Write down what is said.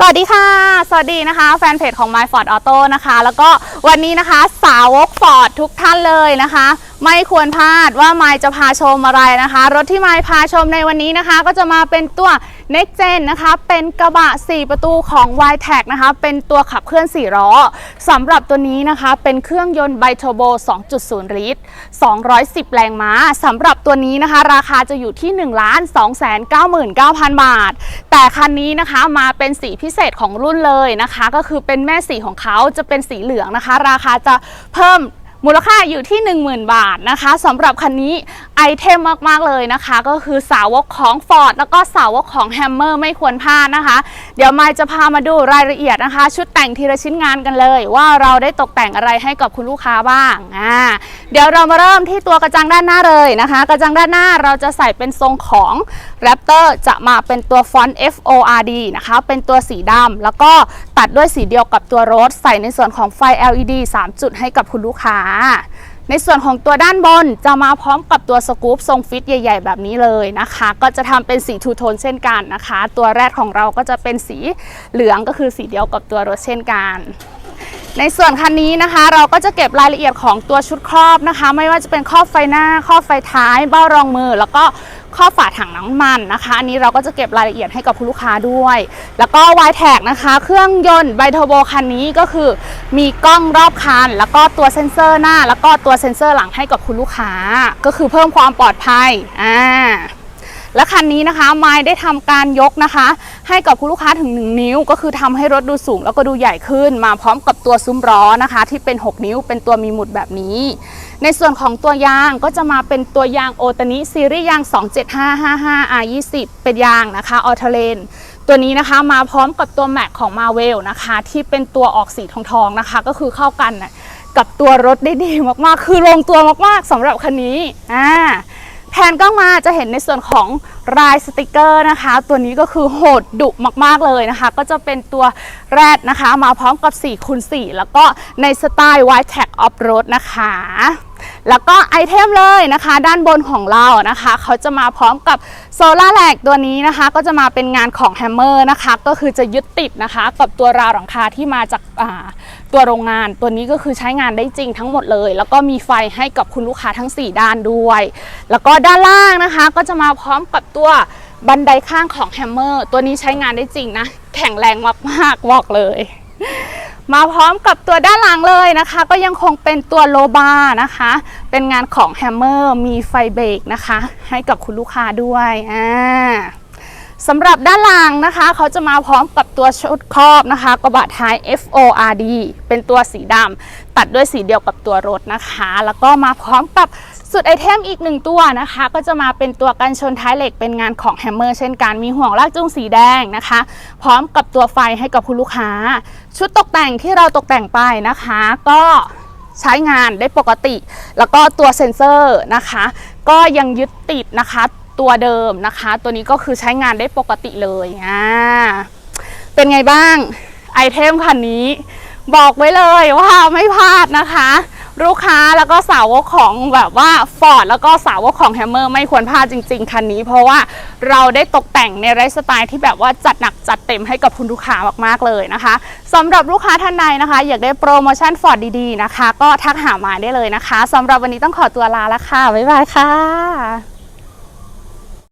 สวัสดีค่ะ สวัสดีนะคะ แฟนเพจของ My Ford Auto นะคะ แล้วก็วันนี้นะคะสาวก Ford ทุกท่านเลยนะคะ ไม่ควรพลาดว่าไมจะพาชมอะไรนะคะ รถที่ไมพาชมในวันนี้นะคะ ก็จะมาเป็นตัว Next Gen นะคะเป็นกระบะ 4 ประตูของ y t e c นะคะเป็นตัวขับเคลื่อน 4 ล้อสำหรับตัวนี้นะคะเป็นเครื่องยนต์ไบโทโบ 2.0 ลิตร 210 แรงม้าสำหรับตัวนี้นะคะ ราคาจะอยู่ที่ 1 2 9 9 0 0 0 บาท แต่คันนี้นะคะมาเป็นสีพิเศษของรุ่นเลยนะคะ ก็คือเป็นแม่สีของเขาจะเป็นสีเหลืองนะคะ ราคาจะเพิ่ม มูลค่าอยู่ที่ 10,000 บาทนะคะสำหรับคันนี้ไอเทมมาก ๆ เลยนะคะ ก็คือสาวกของ Ford แล้วก็สาวกของ Hammer ไม่ควรพลาดนะคะ เดี๋ยวไมค์จะพามาดูรายละเอียดนะคะ ชุดแต่งทีละชิ้นงานกันเลย ว่าเราได้ตกแต่งอะไรให้กับคุณลูกค้าบ้างอ่าเดี๋ยวเรามาเริ่มที่ตัวกระจังด้านหน้าเลยนะคะ กระจังด้านหน้าเราจะใส่เป็นทรงของ Raptor จะมาเป็นตัวฟอนต์ F O R D นะคะเป็นตัวสีดำแล้วก็ตัดด้วยสีเดียวกับตัวรถ ใส่ในส่วนของไฟ LED 3 จุดให้กับคุณลูกค้าในส่วนของตัวด้านบนจะมาพร้อมกับตัวสกู๊ปทรงฟิตใหญ่ ๆ แบบนี้เลยนะคะ ก็จะทำเป็นสีทูโทนเช่นกันนะคะ ตัวแรกของเราก็จะเป็นสีเหลืองก็คือสีเดียวกับตัวรถเช่นกันในส่วนคันนี้นะคะ เราก็จะเก็บรายละเอียดของตัวชุดครอบนะคะ ไม่ว่าจะเป็นครอบไฟหน้าครอบไฟท้าย เบ้ารองมือ แล้วก็ ครอบฝาถังน้ำมันนะคะ อันนี้เราก็จะเก็บรายละเอียดให้กับคุณลูกค้าด้วย แล้วก็ y t a g นะคะ เครื่องยนต์ไบโทโบคันนี้ก็คือมีกล้องรอบคัน แล้วก็ตัวเซ็นเซอร์หน้า แล้วก็ตัวเซ็นเซอร์หลังให้กับคุณลูกค้า ก็คือเพิ่มความปลอดภัยอ่าและคันนี้นะคะไมล์ได้ทำการยกนะคะ ให้กับคุณลูกค้าถึง 1 นิ้ว ก็คือทำให้รถดูสูงแล้วก็ดูใหญ่ขึ้น มาพร้อมกับตัวซุ้มล้อนะคะ ที่เป็น 6 นิ้วเป็นตัวมีหมุดแบบนี้ ในส่วนของตัวยางก็จะมาเป็นตัวยางโอตานิซีรีส์ยาง 27555 R20 เป็นยางนะคะออเทเลนตัวนี้นะคะมาพร้อมกับตัวแม็กของมาเวลนะคะ ที่เป็นตัวออกสีทองๆนะคะ ก็คือเข้ากันนะกับตัวรถได้ดีมากๆ คือลงตัวมากๆสำหรับคันนี้อ่าแผนกล้องมาจะเห็นในส่วนของลายสติกเกอร์นะคะ ตัวนี้ก็คือโหดดุมากๆเลยนะคะ ก็จะเป็นตัวแรดนะคะ มาพร้อมกับ4คูณ4แล้วก็ในสไตล์ w i t e Tag Off Road นะคะ แล้วก็ไอเทมเลยนะคะ ด้านบนของเรานะคะเขาจะมาพร้อมกับโซล่าแลกตัวนี้นะคะ ก็จะมาเป็นงานของแฮมเมอร์นะคะ ก็คือจะยึดติดนะคะ กับตัวราวหลังคาที่มาจากาตัวโรงงาน ตัวนี้ก็คือใช้งานได้จริงทั้งหมดเลย แล้วก็มีไฟให้กับคุณลูกค้าทั้ง 4 ด้านด้วย แล้วก็ด้านล่างนะคะ ก็จะมาพร้อมกับตัวบันไดข้างของแฮมเมอร์ตัวนี้ใช้งานได้จริงนะ แข็งแรงมากๆบอกเลย มาพร้อมกับตัวด้านหลังเลยนะคะ ก็ยังคงเป็นตัวโลบานะคะ เป็นงานของแฮมเมอร์มีไฟเบรกนะคะ ให้กับคุณลูกค้าด้วยอ่าสำหรับด้านหลังนะคะ เขาจะมาพร้อมกับตัวชุดครอบนะคะกระบะท้าย FORD เป็นตัวสีดำตัดด้วยสีเดียวกับตัวรถนะคะ แล้วก็มาพร้อมกับ สุดไอเทมอีกหนึ่งตัวนะคะ ก็จะมาเป็นตัวกันชนท้ายเหล็กเป็นงานของแฮมเมอร์เช่นกัน มีห่วงลากจูงสีแดงนะคะ พร้อมกับตัวไฟให้กับคุณลูกค้า ชุดตกแต่งที่เราตกแต่งไปนะคะ ก็ใช้งานได้ปกติ แล้วก็ตัวเซ็นเซอร์นะคะ ก็ยังยึดติดนะคะตัวเดิมนะคะ ตัวนี้ก็คือใช้งานได้ปกติเลยอ่าเป็นไงบ้างไอเทมคันนี้ บอกไว้เลยว่าไม่พลาดนะคะ ลูกค้าแล้วก็สาวกของแบบว่าฟอร์ดแล้วก็สาวกของแฮมเมอร์ไม่ควรพลาดจริง ๆ คันนี้ เพราะว่าเราได้ตกแต่งในไลฟ์สไตล์ที่แบบว่าจัดหนักจัดเต็มให้กับคุณลูกค้ามากๆเลยนะคะสำหรับลูกค้าท่านใดนะคะ อยากได้โปรโมชั่นฟอร์ดดีๆนะคะ ก็ทักหามาได้เลยนะคะสำหรับวันนี้ต้องขอตัวลาแล้วค่ะบ๊ายบายค่ะ